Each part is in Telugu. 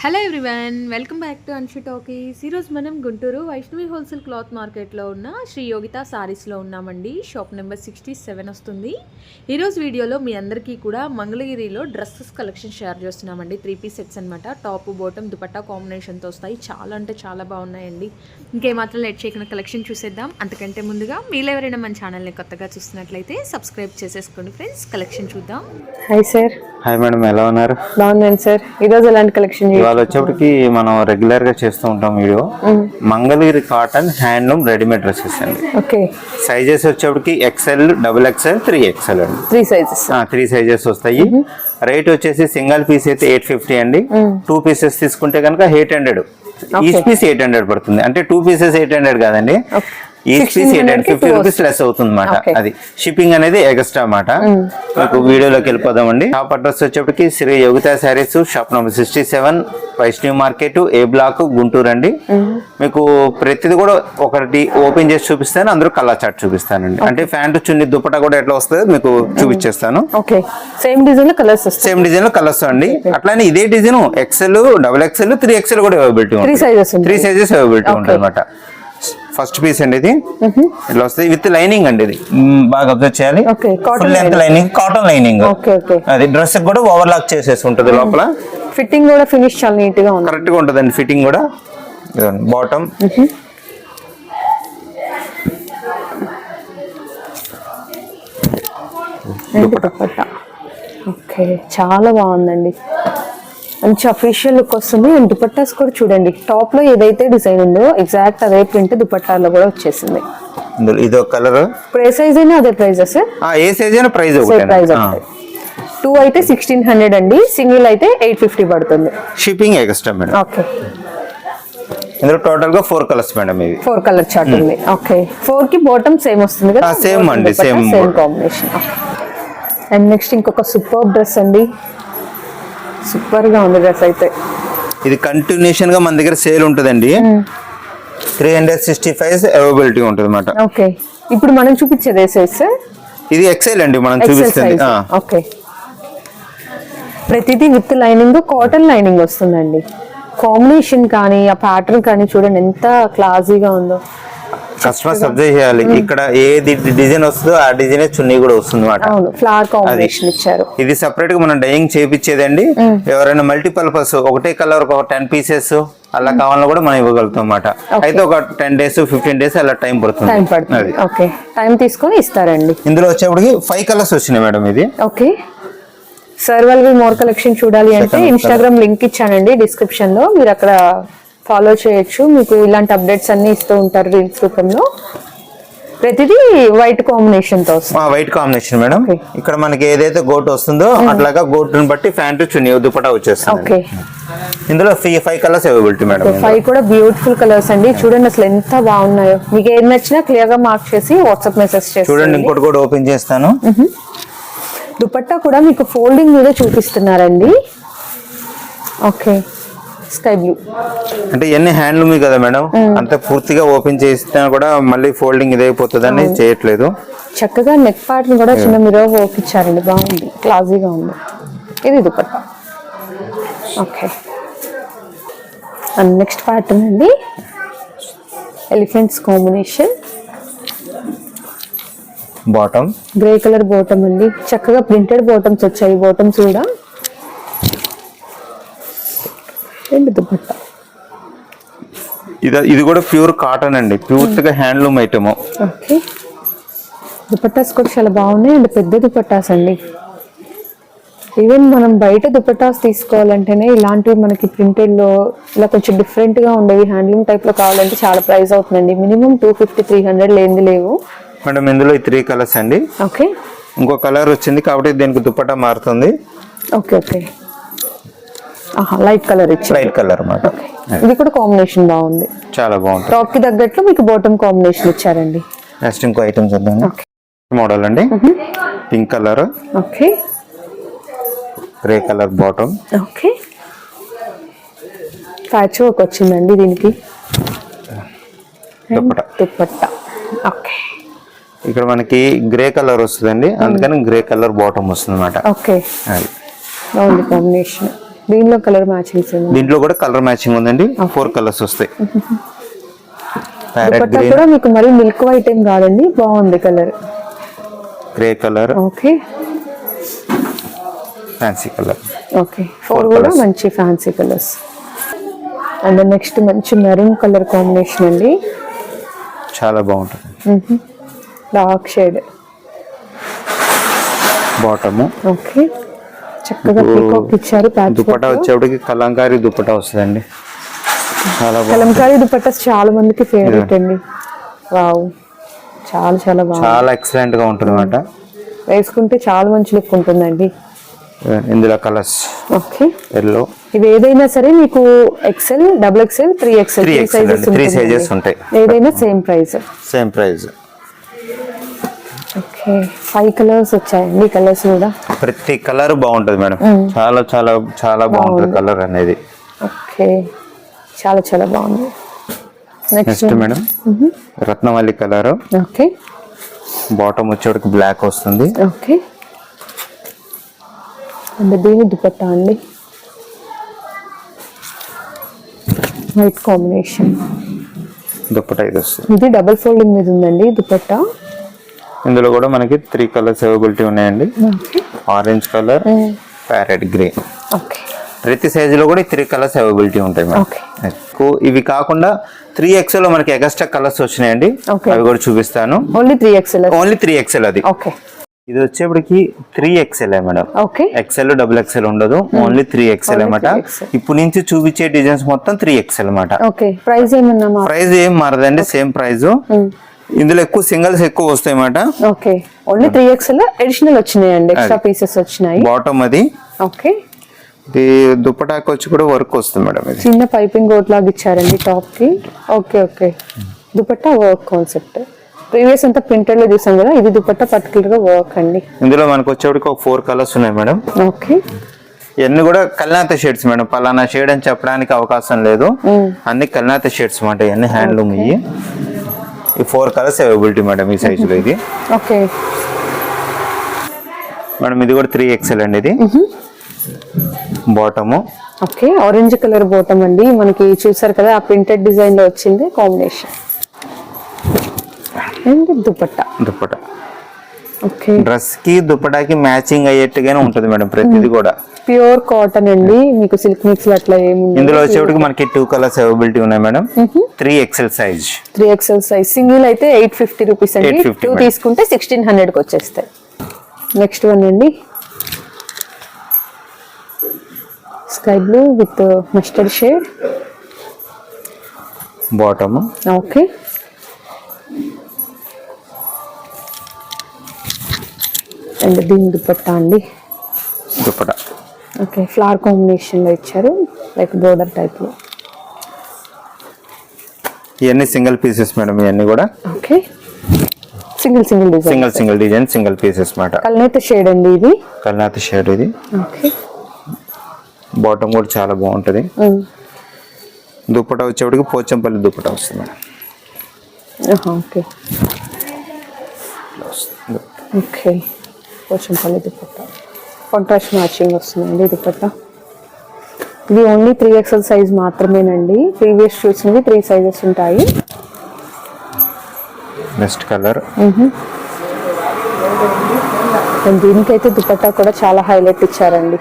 Hello everyone welcome back to Anshu Talkies ఈరోజు మనం గుంటూరు వైష్ణవి హోల్సేల్ క్లాత్ మార్కెట్లో ఉన్న శ్రీ యోగిత సారీస్లో ఉన్నామండి. షాప్ నెంబర్ సిక్స్టీ సెవెన్ వస్తుంది ఈరోజు వీడియోలో మీ అందరికీ కూడా మంగళగిరిలో డ్రెస్సెస్ కలెక్షన్ షేర్ చేస్తున్నామండి. త్రీ పీస్ సెట్స్ అనమాట టాప్ బాటమ్ దుపట్టా కాంబినేషన్తో వస్తాయి. చాలా అంటే చాలా బాగున్నాయండి. ఇంకేమాత్రం లేట్ చేయకుండా కలెక్షన్ చూసేద్దాం. అంతకంటే ముందుగా మీరు ఎవరైనా మన ఛానల్ని కొత్తగా చూస్తున్నట్లయితే సబ్స్క్రైబ్ చేసేసుకోండి ఫ్రెండ్స్ కలెక్షన్ చూద్దాం. హాయ్ సార్ హాయ్ మేడం ఎలా ఉన్నారు? బాగున్నాను సార్ ఈరోజు ఎలాంటి కలెక్షన్ ఇవాళ వచ్చేప్పటికి మనం రెగ్యులర్గా చేస్తూ ఉంటాం video. Mangalagiri cotton handloom readymade dresses అండి. ఓకే. సైజెస్ వచ్చేప్పటికి XL double XL three XL అండి. త్రీ సైజెస్ త్రీ సైజెస్ వస్తాయి. రేట్ వచ్చేసి సింగిల్ పీస్ అయితే ఎయిట్ ఫిఫ్టీ అండి. టూ పీసెస్ తీసుకుంటే కనుక eight hundred each piece eight hundred పడుతుంది. అంటే టూ పీసెస్ ఎయిట్ హండ్రెడ్ కాదండి. ఈచ్ ఫిఫ్టీ రూపీస్ లెస్ అవుతుంది అనమాట. అది. షిప్పింగ్ అనేది ఎక్స్ట్రా అన్నమాట. మీకు వీడియోలోకి వెళ్ళిపోదామండి. షాప్ అడ్రస్ వచ్చేప్పటికి Sri Yogitha Sarees shop number sixty seven Vaishnavi market A block Guntur అండి. మీకు ప్రతిది కూడా ఒకటి ఓపెన్ చేసి చూపిస్తాను అందరూ కలర్ చార్ట్ చూపిస్తానండి. అంటే ప్యాంటు చున్ని దుపట్టా కూడా ఎట్లా వస్తుందో మీకు చూపించేస్తాను ఓకే సేమ్ డిజైన్లో కలర్స్ సేమ్ డిజైన్లో కలర్స్ అండి. అట్లానే ఇదే design XL double XL three XL కూడా అవైలబిలిటీ. త్రీ సైజెస్ అవైలబిలిటీ ఉంటుంది అనమాట ఫస్ట్ పీస్ అండి ఇది. ఇట్లా వస్తుంది విత్ లైనింగ్ అండి ఇది. బాగా అబ్జర్వ్ చేయాలి. Full length lining cotton lining okay okay. అది డ్రెస్ కూడా ఓవర్ లాక్ చేసేసి ఉంటుంది లోపల. ఫిట్టింగ్ కూడా ఫినిష్ చాలా నీట్గా ఉంది. కరెక్ట్గా ఉంటుందండి ఫిట్టింగ్ కూడా. బాటమ్ ఓకే చాలా బాగుందండి. మంచి అఫీషియల్ లుక్ వస్తుంది. అండ్ దుపట్టాస్ కూడా చూడండి. టాప్లో ఏదైతే డిజైన్ ఉందో ఎగ్జాక్ట్ అదే ప్రింట్ దుపట్టాలో కూడా వచ్చేసింది. ఇది కలర్ ఏ సైజ్ అయినా అదే ప్రైజెస్ ఏ సైజ్ అయినా ప్రైస్ సేమ్ ప్రైస్ ఒకటే. టూ అయితే సిక్స్టీన్ హండ్రెడ్ అండి. సింగిల్ అయితే ఎయిట్ ఫిఫ్టీ పడుతుంది. Shipping extra madam? ఓకే ఇందులో టోటల్గా ఫోర్ కలర్స్ మేడం ఇవి. ఫోర్ కలర్ చార్ట్ ఉంది. ఓకే ఫోర్కి బాటమ్ సేమ్ వస్తుంది కదా? ఆ, same అండి, same. Same combination and next ఇంకొక సూపర్ డ్రెస్ అండి. సూపర్గా ఉంది డ్రెస్ అయితే. ఇది కంటిన్యూషన్గా మన దగ్గర సేల్ ఉంటుందండి. Three hundred sixty five availability ఉంటుంది అనమాట ఓకే. ఇప్పుడు మనం చూపించేది సైజ్ ఇది ఎక్సెల్ అండి మనం చూపిస్తుంది. ఓకే. ప్రతిదీ విత్ లైనింగ్ కాటన్ లైనింగ్ వస్తుందండి. కాంబినేషన్ కానీ ఆ ప్యాటర్న్ కానీ చూడండి ఎంత క్లాసీగా ఉందో. కస్టమర్ సబ్జెక్ట్ చేయాలి. ఇక్కడ ఏది డిజైన్ వస్తుందో ఆ డిజైన్ చున్నీ కూడా వస్తుంది అవును ఫ్లవర్ కాంబినేషన్ ఇచ్చారు. ఇది సెపరేట్గా మనం డైయింగ్ చేపించేదండి ఎవరైనా మల్టీపర్పస్ ఒకటే కలర్ ఒక టెన్ పీసెస్ అలా కావాలన్నా కూడా మనం ఇవ్వగలుగుతాం అన్నమాట. అయితే ఒక టెన్ డేస్ ఫిఫ్టీన్ డేస్ అలా టైం పడుతుంది. టైం పడుతుంది. ఓకే టైం తీసుకొని ఇస్తారండి. ఇందులో వచ్చేప్పటికి ఫైవ్ కలర్స్ వచ్చినాయి మేడం ఇది. ఓకే సార్ వాళ్ళవి మోర్ కలెక్షన్ చూడాలి అంటే ఇన్స్టాగ్రామ్ లింక్ ఇచ్చానండి డిస్క్రిప్షన్లో. మీరు అక్కడ ఫాలో చేయొచ్చు. మీకు ఇలాంటి అప్డేట్స్ అన్ని ఇస్తూ ఉంటారు రీల్స్ రూపంలో. ప్రతిదీ వైట్ కాంబినేషన్తో వైట్ కాంబినేషన్ మేడం. ఇక్కడ మనకి ఏదైతే గోట్ వస్తుందో అట్లాగా గోటుని బట్టి ప్యాంటు చున్నీ దుపట్టా వచ్చేస్తుంది. ఓకే ఇందులో five colours availability madam five కూడా బ్యూటిఫుల్ కలర్స్ అండి. చూడండి అసలు ఎంత బాగున్నాయో. మీకు ఏది నచ్చినా క్లియర్గా మార్క్ చేసి వాట్సాప్ మెసేజ్ చూడండి చేసి ఇంకోటి కూడా ఓపెన్ చేస్తాను. దుపట్టా కూడా మీకు ఫోల్డింగ్ మీద చూపిస్తున్నారండి. Okay sky blue. అంటే ఇవన్నీ హ్యాండ్లూమ్ కదా మేడం? అంత పూర్తిగా ఓపెన్ చేసినా కూడా మళ్ళీ ఫోల్డింగ్ ఇదైపోతుందని చేయట్లేదు. చక్కగా నెక్ పార్ట్ కూడా చిన్న మిరర్ వర్క్ ఇచ్చారండి బాగుంది క్లాజీగా ఉంది. ఇది dupatta. Okay and next pattern అండి elephants combination bottom grey colour bottom అండి. చక్కగా ప్రింటెడ్ బాటమ్స్ వచ్చాయి. బాటమ్స్ కూడా. రెండు దుపట్టా ఇది ఇది కూడా ప్యూర్ కాటన్ అండి. పూర్తిగా హ్యాండ్లూమ్ ఐటమ్. ఓకే. దుపట్టాస్ కూడా చాలా బాగున్నాయి అండ్ పెద్ద దుపట్టాస్ అండి. ఈవెన్ మనం బయట దుపట్టాస్ తీసుకోవాలంటేనే ఇలాంటివి మనకి ప్రింటెడ్లో ఇలా కొంచెం డిఫరెంట్గా ఉండేవి హ్యాండ్లూమ్ టైప్లో కావాలంటే చాలా ప్రైస్ అవుతుందండి. Minimum two fifty three hundred లేనిది లేవు. మేడం ఇందులో ఈ త్రీ కలర్స్ అండి. ఓకే. ఇంకో కలర్ వచ్చింది కాబట్టి దీనికి దుపట్టా మారుతుంది. Okay okay. లైట్ కలర్ ఇచ్చి లైట్ కలర్ అన్నమాట. ఇది కూడా కాంబినేషన్ బాగుంది. చాలా బాగుంటుంది. టాప్కి తగ్గట్లు మీకు బాటమ్ కాంబినేషన్ ఇచ్చారండి. నెక్స్ట్ ఇంకో ఐటమ్ చూద్దాం. ఓకే మోడల్ అండి. Pink colour okay grey colour bottom okay patch work వచ్చిందండి దీనికి. దుప్పట్టా ఓకే ఇక్కడ మనకి గ్రే కలర్ వస్తుందండి. అందుకని గ్రే కలర్ బాటమ్ వస్తుంది అనమాట ఓకే అది బాగుంది కాంబినేషన్ దీనిలో కలర్ మ్యాచింగ్స్ దీంట్లో కూడా కలర్ మ్యాచింగ్ ఉందండి. ఫోర్ కలర్స్ వస్తాయి. కూడా మీకు మరి మిల్క్ వైట్ ఏం కాదండి బాగుంది colour. Grey colour. Okay. Fancy colour. Okay. Four కూడా మంచి ఫ్యాన్సీ కలర్స్ అండ్ నెక్స్ట్ మంచి మెరూన్ కలర్ కాంబినేషన్ అండి. చాలా బాగుంటుంది. Dark shade bottom okay. చక్కగా పీకాక్ ఇచ్చారు దుపట్టా వచ్చేప్పటికి కలంకారీ దుపట్టా వస్తుందండి. చాలా కలంకారీ దుపట్టాస్ చాలా మందికి ఫేవరెట్ అండి. వావ్. చాలా చాలా బాగుంది. చాలా ఎక్సలెంట్గా ఉంటుంది అనమాట వేసుకుంటే చాలా మంచి లుక్ ఉంటుందండి. ఇందులో కలర్స్ ఓకే. ఎల్లో ఇవి ఏదైనా సరే మీకు XL double XL three XL three sizes ఉంటాయి. ఏదైనా same price same price five colours వచ్చాయండి కలర్స్ కూడా? ప్రతి కలర్ బాగుంటుంది మేడం. చాలా చాలా చాలా బాగుంటుంది కలర్ అనేది. ఓకే చాలా చాలా బాగుంది. Next madam. Ratnavalli colour. Okay bottom వచ్చేటికి black వస్తుంది. ఓకే అండ్ దీని దుపట్టా అండి? వైట్ కాంబినేషన్ దుప్పట ఇది వస్తుంది. ఇది డబుల్ ఫోల్డింగ్ మీద ఉందండి దుపట్టా. ఇందులో కూడా మనకి త్రీ కలర్స్ అవైలబిలిటీ ఉన్నాయండి. Orange colour parrot grey okay ప్రతి సైజ్లో కూడా త్రీ కలర్స్ అవైలబిలిటీ ఉంటాయి ఇవి కాకుండా త్రీ ఎక్స్ఎల్లో మనకి ఎక్స్ట్రా కలర్స్ వచ్చినాయండి. అవి కూడా చూపిస్తాను. Only three XL only three XL అది. ఓకే ఇది వచ్చేప్పటికి three XL madam. Okay XL double XL ఉండదు. ఓన్లీ త్రీ ఎక్స్ఎల్ అనమాట 3XL. ఇప్పుడు నుంచి చూపించే డిజైన్స్ మొత్తం త్రీ ఎక్స్ఎల్ అనమాట ఓకే ప్రైస్ ఏమన్నా ప్రైస్ ఏం మారదండి సేమ్ ప్రైస్ ఇందులో ఎక్కువ సింగిల్స్ ఎక్కువ వస్తాయి అన్నమాట okay only three XL additional వచ్చినాయండి ఎక్స్ట్రా పీసెస్ వచ్చినాయి. బాటమ్ అది. ఓకే. ఇది దుప్పటాకి వచ్చి కూడా వర్క్ వస్తుంది మేడం ఇది. చిన్న పైపింగ్ కోట్ లాగా ఇచ్చారండి టాప్కి okay okay. Dupatta work concept previous అంతా ప్రింటెడ్లో చూసాం కదా ఇది దుపట్టా పర్టికులర్గా వర్క్ అండి. ఇందులో మనకు వచ్చేప్పటికి ఒక ఫోర్ కలర్స్ ఉన్నాయి మేడం. ఓకే. ఇవన్నీ కూడా కల్నాత షేడ్స్ మేడం. పలానా షేడ్ అని చెప్పడానికి అవకాశం లేదు. అన్ని కల్నాత షేడ్స్ మాట ఇవన్నీ హ్యాండ్లూమ్ ఇవి. ఈ ఫోర్ కలర్స్ అవైలబిలిటీ మేడం ఈ సైజులో ఇది. ఓకే. మేడం ఇది కూడా త్రీ ఎక్స్ఎల్ అండి ఇది. Bottom okay orange colour bottom అండి. మనకి చూసారు కదా ఆ ప్రింటెడ్ డిజైన్లో వచ్చింది combination and dupatta. Dupatta okay. డ్రెస్కి దుప్పటాకి మ్యాచింగ్ అయ్యేట్టుగానే ఉంటుంది మేడం ప్రతిది కూడా. ప్యూర్ కాటన్ అండి. మీకు సిల్క్ మిక్స్ అట్లా ఏమి ఇందులో వచ్చేప్పటికి మనకి టూ కలర్స్ అవైలబిలిటీ ఉన్నాయి madam. Three XL size three XL size single అయితే ఎయిట్ ఫిఫ్టీ రూపీస్ అండి. 850 టూ. తీసుకుంటే సిక్స్టీన్ హండ్రెడ్కి వచ్చేస్తాయి. నెక్స్ట్ వన్ అండి. Sky blue with mustard shade bottom okay and దీని దుపట్టా అండి. దుప్పట ఓకే ఫ్లవర్ కాంబినేషన్లో ఇచ్చారు లైక్ బోర్డర్ టైప్లో ఇవన్నీ సింగిల్ పీసెస్ మేడం ఇవన్నీ కూడా. Okay. Single single design single single design single pieces మాట. కల్నేత షేడ్ అండి ఇది. కల్నాథ్ షేడ్ ఇది. ఓకే. బాటమ్ కూడా చాలా బాగుంటుంది. దుప్పట వచ్చేప్పటికి పోచంపల్లి దుప్పట వస్తుంది madam. Okay. Okay. Pochampally dupatta contrast matching వస్తుందండి దుపట్టా. ఇది ఓన్లీ త్రీ ఎక్స్ఎల్ సైజ్ మాత్రమేనండి. ప్రీవియస్ చూసినవి త్రీ సైజెస్ ఉంటాయి. నెక్స్ట్ కలర్ దీనికైతే దుపట్టా కూడా చాలా హైలైట్ ఇచ్చారండి.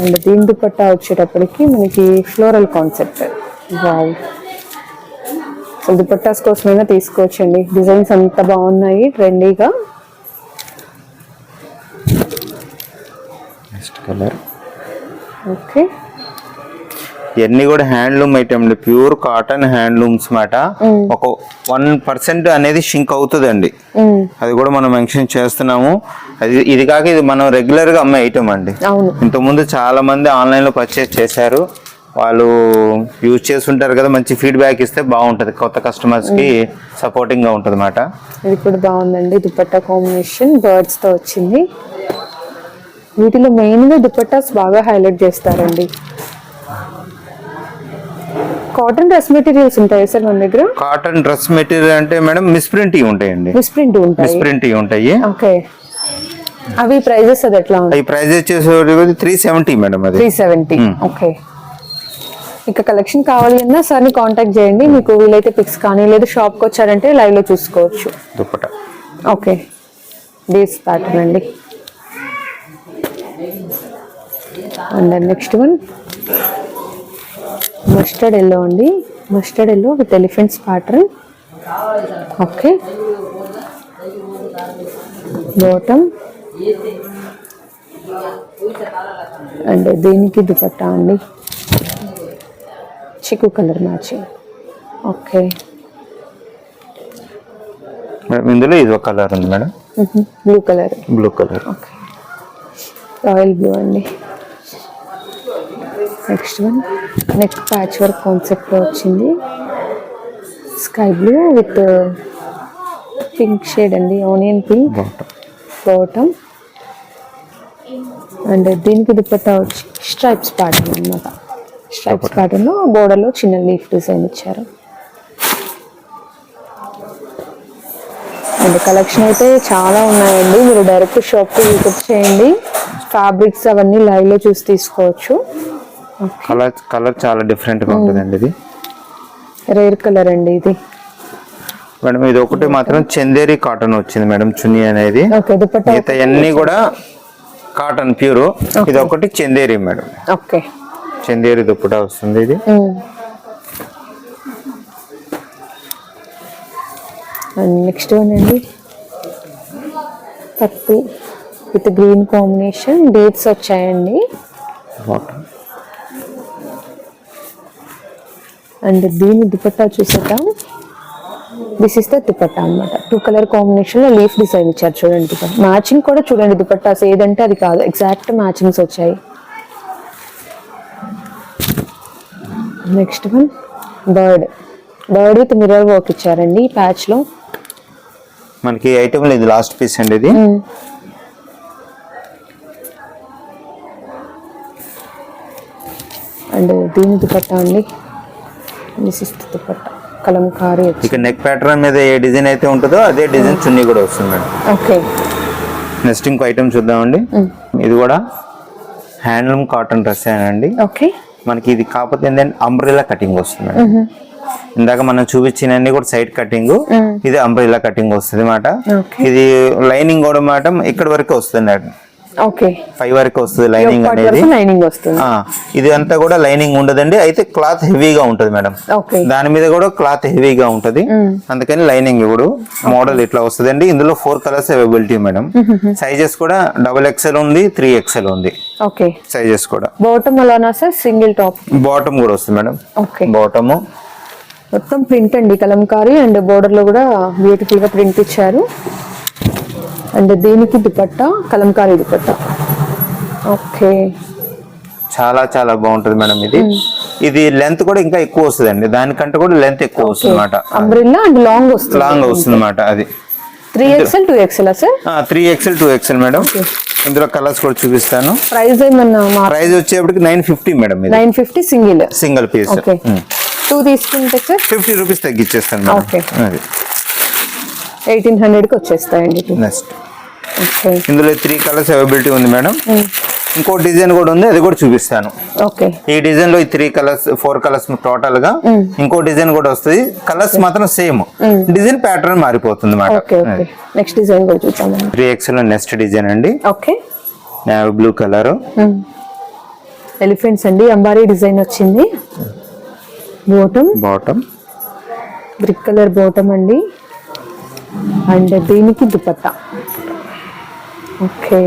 అండ్ దీని దుపట్టా వచ్చేటప్పటికి మనకి ఫ్లోరల్ కాన్సెప్ట్ వావ్ దుపట్టాస్ కోసమైనా తీసుకోవచ్చండి. డిజైన్స్ అంత బాగున్నాయి ట్రెండీగా నెక్స్ట్ కలర్. ఓకే. ఇవన్నీ కూడా handloom item pure cotton handlooms మాట. ఒక వన్ పర్సెంట్ అనేది షింక్ అవుతుందండి. అది కూడా మనం మెన్షన్ చేస్తున్నాము. అది ఇది కాక ఇది మనం రెగ్యులర్గా అమ్మే ఐటమ్ అండి. ఇంతకుముందు చాలా మంది ఆన్లైన్లో పర్చేస్ చేశారు. వాళ్ళు యూజ్ చేస్తుంటారు కదా మంచి ఫీడ్బ్యాక్ ఇస్తే బాగుంటది. కొత్త కస్టమర్స్కి సపోర్టింగ్గా ఉంటది అన్నమాట ఇది కూడా బాగుందండి. దుపట్టా కాంబినేషన్ బర్డ్స్తో వచ్చింది. వీటిలో మెయిన్గా దుపట్టాస్ బాగా హైలైట్ చేస్తారండి. కాటన్ డ్రెస్ మెటీరియల్స్ ఉంటాయి సార్ మన దగ్గర? కాటన్ డ్రెస్ మెటీరియల్ అంటే మేడం మిస్ప్రింట్ ఉంటాయండి. మిస్ప్రింట్ ఉంటాయి. మిస్ప్రింట్ ఉంటాయి. ఓకే అవి ప్రైజెస్ అది ఎట్లా ఉంది ఈ ప్రైస్ వచ్చేసి త్రీ సెవెంటీ మేడం అది. త్రీ సెవెంటీ ఓకే ఇక కలెక్షన్ కావాలి అన్నా సార్ని కాంటాక్ట్ చేయండి. మీకు వీలైతే పిక్స్ కానీ లేదా షాప్కి వచ్చారంటే live లో చూసుకోవచ్చు. దుప్పట ఓకే డేస్ ప్యాటర్న్ అండి. And next one mustard yellow అండి mustard yellow with elephants pattern okay bottom and దీనికి దుపట్టా అండి. చిక్కు కలర్ మ్యాచింగ్. ఓకే ఇందులో ఇది ఒక కలర్ ఉంది madam. Blue colour. Blue colour. Okay royal blue అండి. Next one neck patch work కాన్సెప్ట్లో వచ్చింది. Sky blue with pink shade అండి. ఆనియన్ పింక్ బాటమ్ అండ్ దీనికి దుపట్టా వచ్చి స్ట్రైప్స్ ప్యాటర్న్ అనమాట స్ట్రైప్స్ ప్యాటర్న్లో బోర్డర్లో చిన్న లీఫ్ డిజైన్ ఇచ్చారు. అండ్ కలెక్షన్ అయితే చాలా ఉన్నాయండి. మీరు డైరెక్ట్ షాప్కి విజిట్ చేయండి. ఫ్యాబ్రిక్స్ అవన్నీ live లో చూసి తీసుకోవచ్చు. కలర్ కలర్ చాలా డిఫరెంట్గా ఉంటుందండి ఇది. రేర్ కలర్ అండి ఇది. మేడం ఇది ఒకటి మాత్రం చందేరి కాటన్ వచ్చింది మేడం చున్నీ అనేది. మిగతా అన్ని కూడా కాటన్ ప్యూర్. ఇది ఒకటి చందేరి మేడం. ఓకే. చందేరి దుప్పటా వస్తుంది ఇది. నెక్స్ట్ వన్ అండి. పట్టు. విత్ గ్రీన్ కాంబినేషన్ డేట్స్ వచ్చాయండి. అండ్ దీని దుపట్టా చూసేద్దాం. దిస్ ఇస్ ద దుపట్టా అనమాట టూ కలర్ కాంబినేషన్లో లీఫ్ డిజైన్ ఇచ్చారు చూడండి మ్యాచింగ్ కూడా చూడండి దుపట్టాస్. ఏదంటే అది కాదు. ఎగ్జాక్ట్ మ్యాచింగ్స్ వచ్చాయి. Next one bird bird with mirror work ఇచ్చారండి ఈ ప్యాచ్లో. మనకి ఐటమ్ ఇది లాస్ట్ పీస్ అండి ఇది. అండ్ దీని దుపట్టా అండి. ఇస్ దుపట్టా కలంకారీ ఇక నెక్ ప్యాటర్న్ మీద ఏ డిజైన్ అయితే ఉంటుందో అదే డిజైన్ చున్నీ కూడా వస్తుంది ఓకే. నెక్స్ట్ ఇంకో ఐటమ్ చూద్దామండి. ఇది కూడా హ్యాండ్లూమ్ కాటన్ డ్రెస్ అండి. ఓకే. మనకి ఇది కాకపోతే ఏంటంటే అంబ్రెలా కటింగ్ వస్తుంది మేడం. ఇందాక మనం చూపించినన్ని కూడా సైడ్ కటింగ్ ఇది అంబ్రెలా కటింగ్ వస్తుంది మాట. Okay. ఇది లైనింగ్ కూడా మాట ఇక్కడ వరకు వస్తుంది ఫైవ్ వరకు వస్తుంది లైనింగ్ అనేది. లైనింగ్ వస్తుంది. ఇది అంతా కూడా లైనింగ్ ఉండదండి. అయితే క్లాత్ హెవీగా ఉంటది మేడం. ఓకే దాని మీద కూడా క్లాత్ హెవీగా ఉంటది. అందుకని లైనింగ్ ఇప్పుడు మోడల్ ఇట్లా వస్తుందండి. ఇందులో four colours availability madam. Sizes కూడా డబుల్ ఎక్స్ఎల్ ఉంది త్రీ ఎక్స్ఎల్ ఉంది. ఓకే సైజెస్ కూడా. బాటమ్ అలానా సార్ సింగిల్ టాప్ బాటమ్ కూడా వస్తుంది మేడం. ఓకే బాటమ్ మొత్తం ప్రింట్ అండి కలంకారీ అండ్ బోర్డర్లో కూడా బ్యూటిఫుల్గా ప్రింట్ ఇచ్చారు. అండ్ దీనికి దుపట్టా? కలంకారీ దుపట్టా. ఓకే. చాలా చాలా బాగుంటది మేడం ఇది. ఇది లెంత్ కూడా ఇంకా ఎక్కువ వస్తుందండి. దానికంటే కూడా లెంత్ ఎక్కువ వస్తుంది అనమాట అంబ్రిల్లా అండ్ లాంగ్ వస్తుంది. లాంగ్ వస్తుంది అనమాట అది. Three XL two XL sir? Three XL two XL madam. ఇందులో కలర్స్ కూడా చూపిస్తాను. ప్రైస్ ఏమన్నా మా ప్రైస్ వచ్చేప్పటికి నైన్ ఫిఫ్టీ మేడం ఇది. Nine fifty single single piece okay. Two తీసుకుంటే సార్? ఫిఫ్టీ రూపీస్ తగ్గించేస్తాను. మేడం. అది. ఎయిటీన్ హండ్రెడ్కి వచ్చేస్తాయండి నెక్స్ట్ ఓకే. ఇందులో త్రీ కలర్స్ అవైలబిలిటీ ఉంది మేడం. ఇంకో డిజైన్ కూడా ఉంది అది కూడా చూపిస్తాను. ఓకే. ఈ డిజైన్లో ఈ త్రీ కలర్స్ ఫోర్ కలర్స్ టోటల్గా ఇంకో డిజైన్ కూడా వస్తుంది. కలర్స్ మాత్రం సేమ్ డిజైన్ ప్యాటర్న్ మారిపోతుంది నెక్స్ట్ డిజైన్ కూడా త్రీ ఎక్స్ఎల్ నెక్స్ట్ డిజైన్ అండి. ఓకే. బ్లూ కలర్ ఎలిఫెంట్స్ అండి అంబారీ డిజైన్ వచ్చింది. Bottom bottom brick colour bottom అండి. అండ్ దీనికి dupatta. Okay.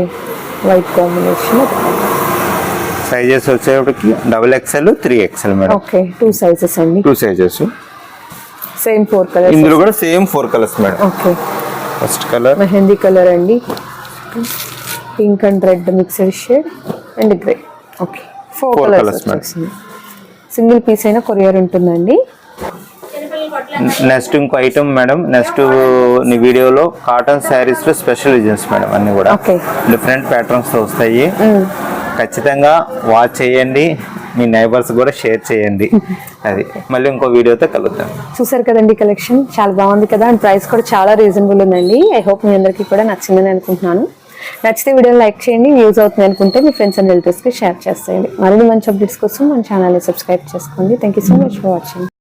White combination. Sizes వచ్చేప్పటికి double XL three XL madam. Okay. Two sizes అండి. Two sizes same four colours ఇందులో కూడా same four colours madam. Okay. First colour mehndi colour అండి. Pink and red mixed shade and grey okay four colours single piece అయినా కొరియర్ ఉంటుందండి. నెక్స్ట్ ఇంకో ఐటమ్ మేడం నెక్స్ట్ నీ వీడియోలో కాటన్ శారీస్లో స్పెషల్ డిజైన్స్ మేడం అన్ని కూడా. డిఫరెంట్ ప్యాటర్న్స్తో వస్తాయి. ఖచ్చితంగా వాచ్ చేయండి. మీ నైబర్స్ కూడా షేర్ చేయండి. అది. మళ్ళీ ఇంకో వీడియోతో కలుద్దాం. చూసారు కదండి కలెక్షన్ చాలా బాగుంది కదా? అండ్ ప్రైస్ కూడా చాలా రీజనబుల్ ఉందండి. ఐ హోప్ మీ అందరికీ కూడా నచ్చిందని అనుకుంటున్నాను. నచ్చితే వీడియో లైక్ చేయండి. యూజ్ అవుతుంది అనుకుంటే మీ ఫ్రెండ్స్ అండ్ రిలేటివ్స్కి షేర్ చేసేయండి. మరిన్ని మంచి అప్డేట్స్ కోసం మన ఛానల్ని సబ్స్క్రైబ్ చేసుకోండి. Thank so much for watching